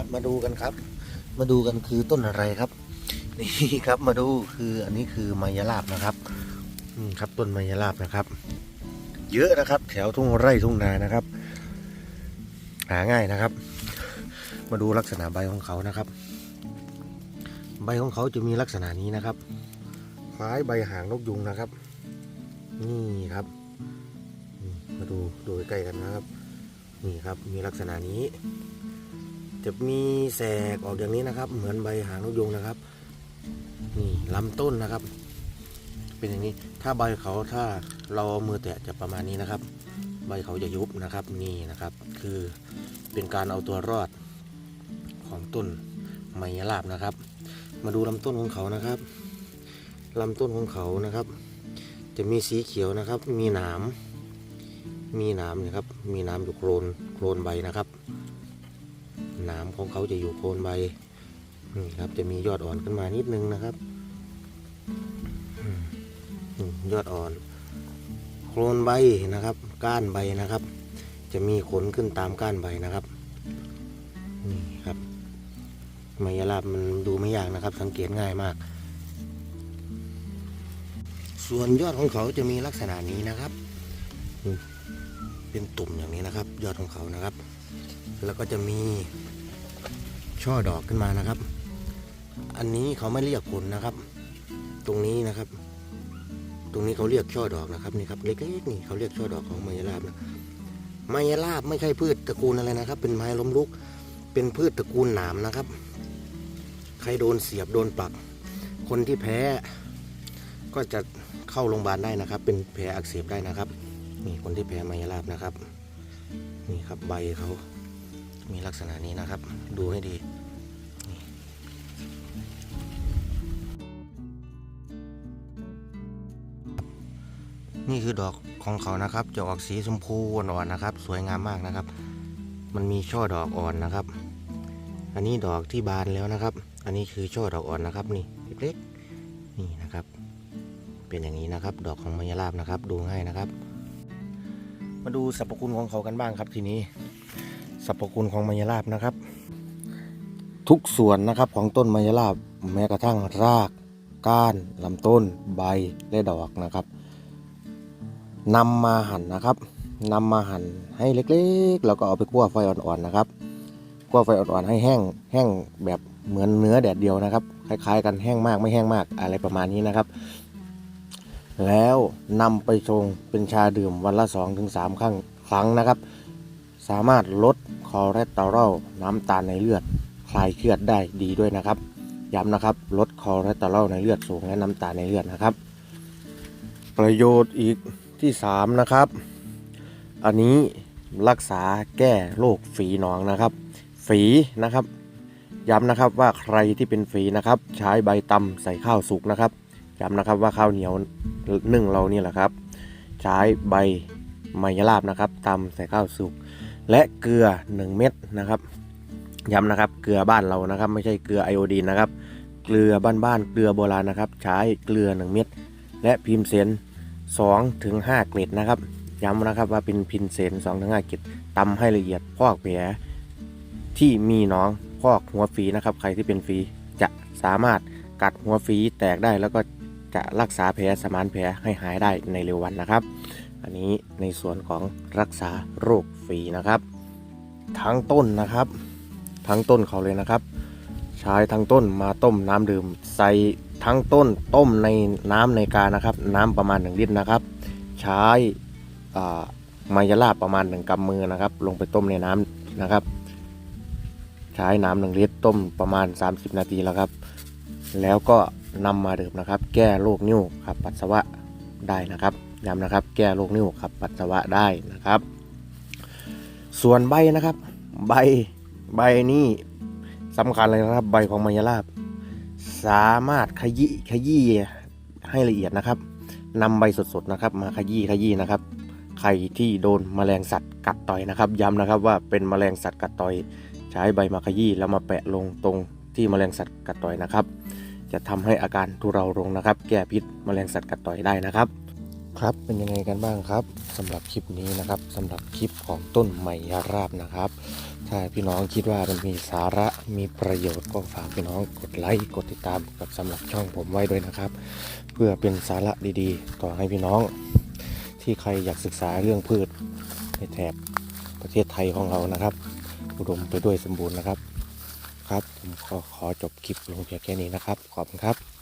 ครับ มาดูกันครับ มาดูกันคือต้นอะไรครับ นี่ครับมาดูคืออันนี้คือมายาลาบนะครับอืมครับต้นมายาลาบนะครับ เยอะนะครับ แถวทุ่งไร่ทุ่งนานะครับ หาง่ายนะครับ มาดูลักษณะใบของเขานะครับ ใบของเขาจะมีลักษณะนี้นะครับ คล้ายใบหางนกยุงนะครับ นี่ครับมาดูดูใกล้กันนะครับ นี่ครับมีลักษณะนี้ จะมีแสกออกอย่างนี้นะครับ เหมือนใบหางนกยุงนะครับนี่ลำต้นนะครับ เป็นอย่างนี้ถ้าใบเขาถ้าเราเอามือแตะจะประมาณนี้นะครับ ใบเขาจะยุบนะครับนี่นะครับ คือเป็นการเอาตัวรอดของต้นไมยลาบนะครับ มาดูลำต้นของเขานะครับลำต้นของเขานะครับ จะมีสีเขียวนะครับ มีหนามมีหนามนะครับ มีหนามอยู่โคลนโคลนใบนะครับ หนามของเขาจะอยู่โคนใบนี่ครับจะมียอดอ่อนขึ้นมานิดนึงนะครับยอดอ่อน โคนใบนะครับ ก้านใบนะครับ จะมีขนขึ้นตามก้านใบนะครับนี่ครับไมยาลาบมันดูไม่ยากนะครับ สังเกตง่ายมาก ส่วนยอดของเขาจะมีลักษณะนี้นะครับ เป็นตุ่มอย่างนี้นะครับ ยอดของเขานะครับ แล้วก็จะมีช่อดอกขึ้นมานะครับ อันนี้เขาไม่เรียกผลนะครับ ตรงนี้นะครับ ตรงนี้เขาเรียกช่อดอกนะครับนี่ครับเล็กๆนี่เขาเรียกช่อดอกของไมยลาบนะไมยลาบไม่ใช่พืชตระกูลอะไรนะครับ เป็นไม้ล้มลุก เป็นพืชตระกูลหนามนะครับ ใครโดนเสียบโดนปัก คนที่แพ้ ก็จะเข้าโรงพยาบาลได้นะครับ เป็นแผลอักเสบได้นะครับ นี่คนที่แพ้ไมยลาบนะครับ นี่ครับใบเขา มีลักษณะนี้นะครับ ดูให้ดีนี่คือดอกของเขานะครับ จะออกสีชมพูอ่อนๆนะครับ สวยงามมากนะครับ มันมีช่อดอกอ่อนนะครับ อันนี้ดอกที่บานแล้วนะครับ อันนี้คือช่อดอกอ่อนนะครับ นี่เล็กๆนี่นะครับ เป็นอย่างนี้นะครับ ดอกของมายาลาบนะครับ ดูง่ายนะครับ มาดูสรรพคุณของเขากันบ้างครับทีนี้ สรรพคุณของมายาลาบนะครับ ทุกส่วนนะครับของต้นมายาลาบแม้กระทั่งรากก้านลำต้นใบและดอกนะครับนำมาหั่นนะครับนำมาหั่นให้เล็กๆ แล้วก็เอาไปคั่วไฟอ่อนๆนะครับคั่วไฟอ่อนๆให้แห้งแห้งแบบเหมือนเนื้อแดดเดียวนะครับ คล้ายๆ กันแห้งมากไม่แห้งมากอะไรประมาณนี้นะครับ แล้วนำไปชงเป็นชาดื่มวันละ 2-3ถึงครั้งครั้งนะครับ สามารถลดคอเลสเตอรอลน้ำตาลในเลือด คลายเครียดได้ดีด้วยนะครับ ย้ำนะครับลดคอเลสเตอรอลในเลือดสูงและน้ำตาลในเลือดนะครับ ประโยชน์อีกที่3นะครับ อันนี้รักษาแก้โรคฝีหนองนะครับ ฝีนะครับ ย้ำนะครับว่าใครที่เป็นฝีนะครับ ใช้ใบตำใส่ข้าวสุกนะครับย้ำนะครับว่าข้าวเหนียวนึ่งเรานี่แหละครับ ใช้ใบไมยลาบนะครับตำใส่ข้าวสุก และเกลือ 1 เม็ดนะครับย้ำนะครับเกลือบ้านเรานะครับ ไม่ใช่เกลือไอโอดีนนะครับ เกลือบ้านๆเกลือโบราณนะครับ ใช้เกลือ 1 เม็ดและพิมพ์เซน2ถึง5เกรดนะครับ ย้ำนะครับว่าเป็นพิมพ์เซน2ถึง5เกรดตำให้ละเอียดพอกแผลที่มีหน้องพอกหัวฝีนะครับ ใครที่เป็นฝีจะสามารถกัดหัวฝีแตกได้แล้วก็จะรักษาแผลสมานแผลให้หายได้ในเร็ววันนะครับ อันนี้ในส่วนของรักษาโรคฝีนะครับ ทั้งต้นนะครับ ทั้งต้นเขาเลยนะครับ ใช้ทั้งต้นมาต้มน้ำดื่ม ใส่ทั้งต้นต้มในน้ำในกานะครับ น้ำประมาณ1ลิตรนะครับ ใช้ามายาลาบประมาณ1กำมือนะครับ ลงไปต้มในน้ำนะครับ ใช้น้ำหนึ่งลิตรต้มประมาณ 30 นาทีแล้วครับ แล้วก็นำมาดื่มนะครับ แก้โรคนิ่วขับปัสสาวะได้นะครับ ย้ำนะครับ แก้โรคนิ่วขับปัสสาวะได้นะครับ ส่วนใบนะครับ ใบใบนี้สำคัญเลยนะครับ ใบของมายาลาบสามารถขยี้ขยี้ให้ละเอียดนะครับนำใบสดๆนะครับ มาขยี้ขยี้นะครับใครที่โดนแมลงสัตว์กัดต่อยนะครับ ย้ำนะครับว่าเป็นแมลงสัตว์กัดต่อย ใช้ใบมาขยี้แล้วมาแปะลงตรงที่แมลงสัตว์กัดต่อยนะครับ จะทำให้อาการทุเราลงนะครับ แก้พิษแมลงสัตว์กัดต่อยได้นะครับ ครับเป็นยังไงกันบ้างครับสำหรับคลิปนี้นะครับสำหรับคลิปของต้นไมยราบนะครับ ถ้าพี่น้องคิดว่ามันมีสาระมีประโยชน์ก็ฝากพี่น้องกดไลค์กดติดตามกับสำหรับช่องผมไว้ด้วยนะครับ เพื่อเป็นสาระดีๆ ต่อให้พี่น้อง ที่ใครอยากศึกษาเรื่องพืชในแถบประเทศไทยของเรานะครับ อุดมไปด้วยสมบูรณ์นะครับ ครับผมขอขอจบคลิปลงเพียงแค่นี้นะครับ ขอบคุณครับ